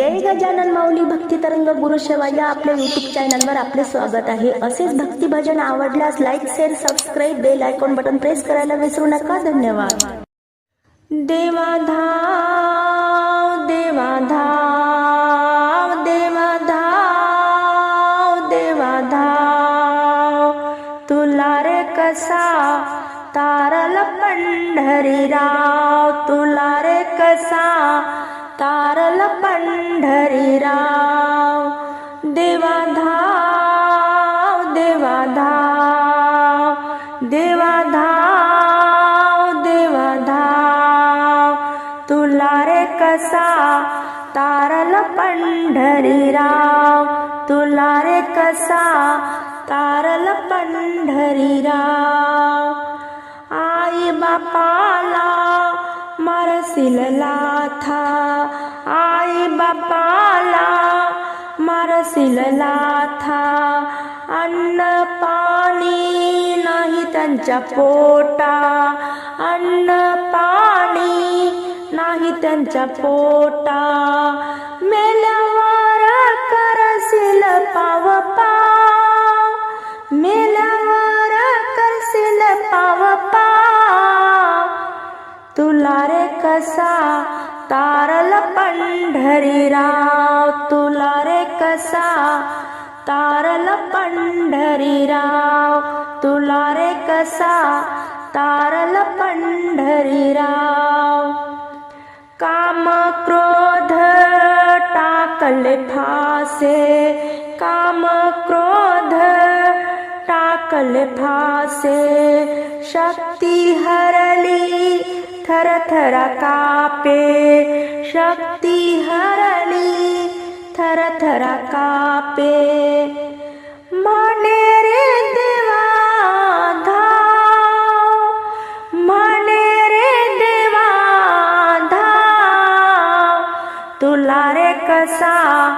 जय गजानन माऊली भक्ती तरंग गुरु सेवा या आपल्या युट्यूब चॅनलवर आपले स्वागत आहे. असेच भक्ती भजन आवडल्यास like share subscribe bell icon button press करायला विसरू नका. धन्यवाद. देवा धाव देवा धाव देवा धाव देवा धाव. तुला रे कसा तारल पंढरीराव. धाव देवा धाव देवा धाव तुला रे कसा तारल पंढरीराव? तुला रे कसा तारल पंढरीराव? आई बापाला मरसिल लाथा आई बापाला मरसिल लाथा त्यांच्या पोटा अन्न पाणी नाही त्यांच्या पोटा. मेल्यावर करसिल पाव पाव. मेल्यावर करसिल पाव पाव. तुला रे कसा तारल पंढरीराव. तुला रे कसा तारल पंढरीराव. तुला रे कसा तारल पंढरीराव. काम क्रोध टाकले फासे. काम क्रोध टाकले फासे. शक्ती हरली थर थर कापे. शक्ती हरली थर थर कापे. तुला रे कसा?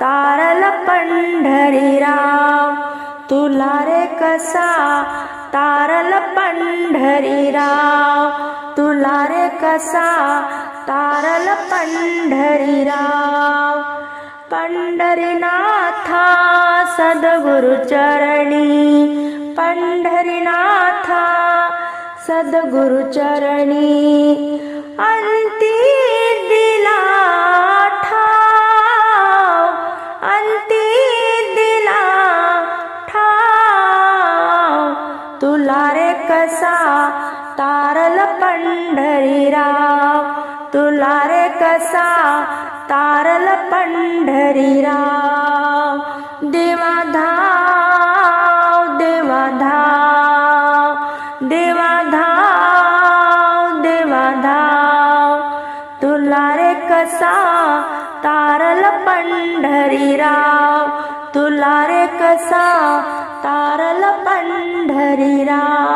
तारल पंढरीराव. तुला रे कसा? तारल पंढरीराव. तुला रे कसा? तारल पंढरीराव. पंढरीनाथा सद्गुरु चरणी. पंढरीनाथा सद्गुरु चरणी. तुला रे कसा तारल पंढरीराव? तुला रे कसा तारल पंढरीराव? देवा धाव देवा धाव देवा धाव देवा धाव. तुला रे कसा तारल पंढरीराव? तुला रे कसा तारल पंढरीराव